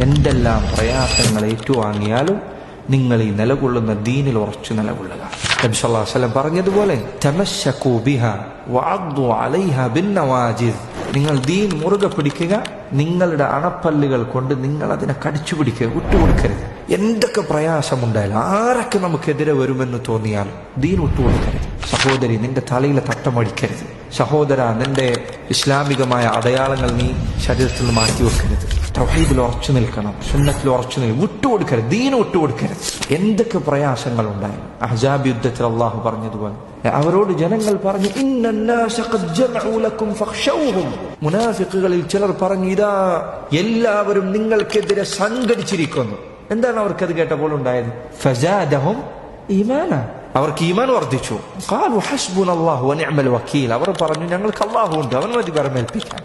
എന്തെല്ലാം പ്രയാസങ്ങൾ ഏറ്റുവാങ്ങിയാലും നിങ്ങൾ ഈ നിലകൊള്ളുന്ന ദീനിൽ ഉറച്ചു നിലകൊള്ളുക. നബി സല്ലല്ലാഹു അലൈഹി വസല്ലം പറഞ്ഞതുപോലെ നിങ്ങൾ ദീൻ മുറുകെ പിടിക്കുക നിങ്ങളുടെ അണപ്പല്ലുകൾ കൊണ്ട് നിങ്ങൾ അതിനെ കടിച്ചു പിടിക്കുക വിട്ടുകൊടുക്കരുത്. എന്തൊക്കെ പ്രയാസമുണ്ടായാലും ആരൊക്കെ നമുക്കെതിരെ വരുമെന്ന് തോന്നിയാലും ദീൻ വിട്ടുകൊടുക്കരുത്. സഹോദരി നിന്റെ തലയിലെ തട്ടമടിക്കരുത്. സഹോദര നിന്റെ ഇസ്ലാമികമായ അടയാളങ്ങൾ നീ ശരീരത്തിൽ നിന്ന് മാറ്റി വെക്കരുത് തൗഹീദിൽ ഉറച്ചു നിൽക്കണം സുന്നത്തിൽ ഉറച്ചു നിൽക്കണം. വിട്ടുകൊടുക്കരുത് ദീന് വിട്ടുകൊടുക്കരുത്. എന്തൊക്കെ പ്രയാസങ്ങൾ ഉണ്ടായാലും അഹജാബ് യുദ്ധത്തിൽ അള്ളാഹു പറഞ്ഞതുപോലെ അവരോട് ജനങ്ങൾ പറഞ്ഞു. മുനാഫിക്കുകളിൽ ചിലർ പറഞ്ഞു ഇതാ എല്ലാവരും നിങ്ങൾക്കെതിരെ സംഘടിച്ചിരിക്കുന്നു. എന്താണ് അവർക്കത് കേട്ടപ്പോൾ ഉണ്ടായത്? ഫസാദഹും ഈമാന. അവർക്ക് ഈമാൻ വർദ്ധിച്ചു. കാലു ഹസ്ബുൻ അള്ളാഹു വനിഅമൽ വക്കീൽ. അവർ പറഞ്ഞു ഞങ്ങൾക്ക് അള്ളാഹു ഉണ്ട് അവൻ മതി പരമേൽപ്പിക്കാൻ